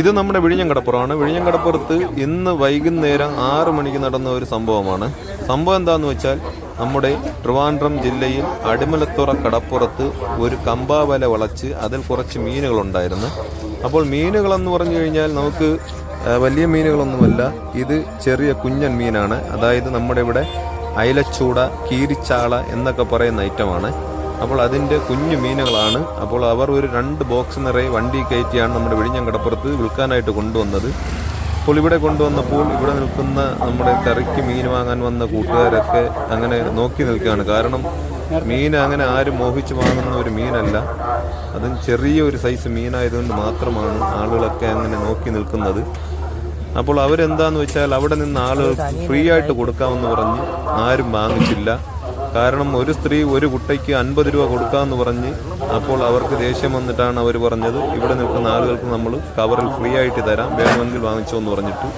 ഇത് നമ്മുടെ വിഴിഞ്ഞങ്കടപ്പുറമാണ്. വിഴിഞ്ഞങ്കടപ്പുറത്ത് ഇന്ന് വൈകുന്നേരം ആറ് മണിക്ക് നടന്ന ഒരു സംഭവമാണ്. സംഭവം എന്താണെന്ന് വെച്ചാൽ നമ്മുടെ ട്രിവാൻഡ്രം ജില്ലയിൽ അടിമലത്തുറ കടപ്പുറത്ത് ഒരു കമ്പാവല വളച്ച് അതിൽ കുറച്ച് മീനുകളുണ്ടായിരുന്നു. അപ്പോൾ മീനുകളെന്ന് പറഞ്ഞു കഴിഞ്ഞാൽ നമുക്ക് വലിയ മീനുകളൊന്നുമല്ല. ഇത് ചെറിയ കുഞ്ഞൻ മീനാണ്. അതായത് നമ്മുടെ ഇവിടെ അയലച്ചൂട കീരിച്ചാള എന്നൊക്കെ പറയുന്ന ഐറ്റമാണ്. അപ്പോൾ അതിന്റെ കുഞ്ഞു മീനുകളാണ്. അപ്പോൾ അവർ ഒരു രണ്ട് ബോക്സ് നിറയെ വണ്ടി കയറ്റിയാണ് നമ്മുടെ വിഴിഞ്ഞം കടപ്പുറത്ത് വിൽക്കാനായിട്ട് കൊണ്ടുവന്നത്. അപ്പോൾ ഇവിടെ കൊണ്ടുവന്നപ്പോൾ ഇവിടെ നിൽക്കുന്ന നമ്മുടെ കറിക്ക് മീൻ വാങ്ങാൻ വന്ന കൂട്ടുകാരൊക്കെ അങ്ങനെ നോക്കി നിൽക്കുകയാണ്. കാരണം മീൻ അങ്ങനെ ആരും മോഹിച്ച് വാങ്ങുന്ന ഒരു മീനല്ല. അതും ചെറിയ ഒരു സൈസ് മീനായതുകൊണ്ട് മാത്രമാണ് ആളുകളൊക്കെ അങ്ങനെ നോക്കി നിൽക്കുന്നത്. അപ്പോൾ അവരെന്താന്ന് വെച്ചാൽ അവിടെ നിന്ന് ആളുകൾ ഫ്രീ ആയിട്ട് കൊടുക്കാമെന്ന് പറഞ്ഞ് ആരും വാങ്ങിച്ചില്ല. കാരണം ഒരു സ്ത്രീ ഒരു കുട്ടയ്ക്ക് അൻപത് രൂപ കൊടുക്കാമെന്ന് പറഞ്ഞ് അപ്പോൾ അവർക്ക് ദേഷ്യം വന്നിട്ടാണ് അവർ പറഞ്ഞത്. ഇവിടെ നിൽക്കുന്ന ആളുകൾക്ക് നമ്മൾ കവറിൽ ഫ്രീ ആയിട്ട് തരാം. വേണമെങ്കിൽ വാങ്ങിച്ചോ എന്ന് പറഞ്ഞിട്ട്.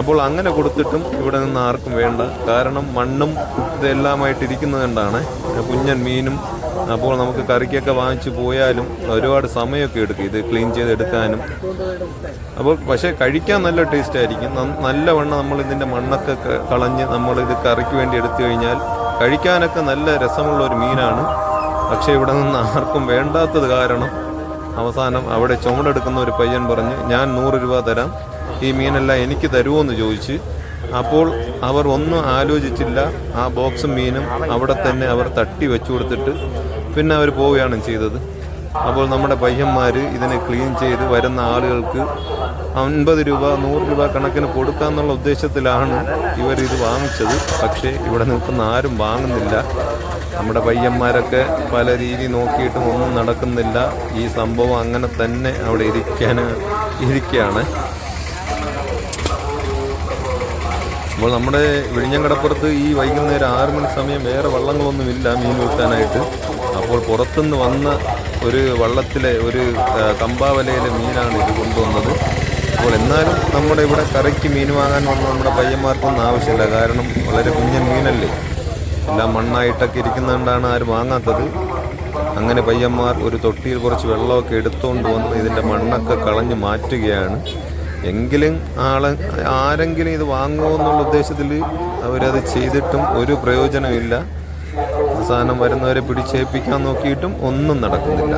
അപ്പോൾ അങ്ങനെ കൊടുത്തിട്ടും ഇവിടെ നിന്ന് ആർക്കും വേണ്ട. കാരണം മണ്ണും ഇതെല്ലാമായിട്ട് ഇരിക്കുന്നത് കൊണ്ടാണ്. കുഞ്ഞൻ മീനും അപ്പോൾ നമുക്ക് കറിക്കൊക്കെ വാങ്ങിച്ചു പോയാലും ഒരുപാട് സമയമൊക്കെ എടുക്കും ഇത് ക്ലീൻ ചെയ്ത് എടുക്കാനും. അപ്പോൾ പക്ഷേ കഴിക്കാൻ നല്ല ടേസ്റ്റ് ആയിരിക്കും. നല്ല നല്ലവണ്ണം നമ്മൾ ഇതിന്റെ മണ്ണൊക്കെ കളഞ്ഞ് നമ്മൾ ഇത് കറിക്ക് വേണ്ടി എടുത്തു കഴിഞ്ഞാൽ കഴിക്കാനൊക്കെ നല്ല രസമുള്ള ഒരു മീനാണ്. പക്ഷേ ഇവിടെ നിന്ന് ആർക്കും വേണ്ടാത്തത് കാരണം അവസാനം അവിടെ ചുമടെടുക്കുന്ന ഒരു പയ്യൻ പറഞ്ഞ് ഞാൻ നൂറ് രൂപ തരാം. ഈ മീനെല്ലാം എനിക്ക് തരുമോ എന്ന് ചോദിച്ച്. അപ്പോൾ അവർ ഒന്നും ആലോചിച്ചില്ല. ആ ബോക്സും മീനും അവിടെ തന്നെ അവർ തട്ടി വെച്ചു കൊടുത്തിട്ട് പിന്നെ അവർ പോവുകയാണ് ചെയ്തത്. അപ്പോൾ നമ്മുടെ പയ്യന്മാർ ഇതിനെ ക്ലീൻ ചെയ്ത് വരുന്ന ആളുകൾക്ക് അൻപത് രൂപ നൂറ് രൂപ കണക്കിന് കൊടുക്കാമെന്നുള്ള ഉദ്ദേശത്തിലാണ് ഇവർ ഇത് വാങ്ങിച്ചത്. പക്ഷേ ഇവിടെ നിൽക്കുന്ന ആരും വാങ്ങുന്നില്ല. നമ്മുടെ പയ്യന്മാരൊക്കെ പല രീതി നോക്കിയിട്ടും ഒന്നും നടക്കുന്നില്ല. ഈ സംഭവം അങ്ങനെ തന്നെ അവിടെ ഇരിക്കാൻ ഇരിക്കുകയാണ് അപ്പോൾ നമ്മുടെ വിഴിഞ്ഞങ്കടപ്പുറത്ത് ഈ വൈകുന്നേരം ആറ് മണി സമയം വേറെ വള്ളങ്ങളൊന്നുമില്ല മീൻ വിൽക്കാനായിട്ട്. അപ്പോൾ പുറത്തുനിന്ന് വന്ന ഒരു വള്ളത്തിലെ ഒരു തമ്പാവലയിലെ മീനാണ് ഇത് കൊണ്ടുവന്നത്. അപ്പോൾ എന്നാലും നമ്മുടെ ഇവിടെ കറിക്ക് മീൻ വാങ്ങാൻ വന്ന നമ്മുടെ പയ്യന്മാർക്കൊന്നും ആവശ്യമില്ല. കാരണം വളരെ കുഞ്ഞൻ മീനല്ലേ. എല്ലാം മണ്ണായിട്ടൊക്കെ ഇരിക്കുന്നതുകൊണ്ടാണ് ആരും വാങ്ങാത്തത്. അങ്ങനെ പയ്യന്മാർ ഒരു തൊട്ടിയിൽ കുറച്ച് വെള്ളമൊക്കെ എടുത്തുകൊണ്ട് വന്ന് ഇതിന്റെ മണ്ണൊക്കെ കളഞ്ഞ് മാറ്റുകയാണ്. എങ്കിലും ആളെ ആരെങ്കിലും ഇത് വാങ്ങുമോ എന്നുള്ള ഉദ്ദേശത്തിൽ അവരത് ചെയ്തിട്ടും ഒരു പ്രയോജനമില്ല അവസാനം വരുന്നവരെ പിടിച്ചേൽപ്പിക്കാൻ നോക്കിയിട്ടും ഒന്നും നടക്കുന്നില്ല.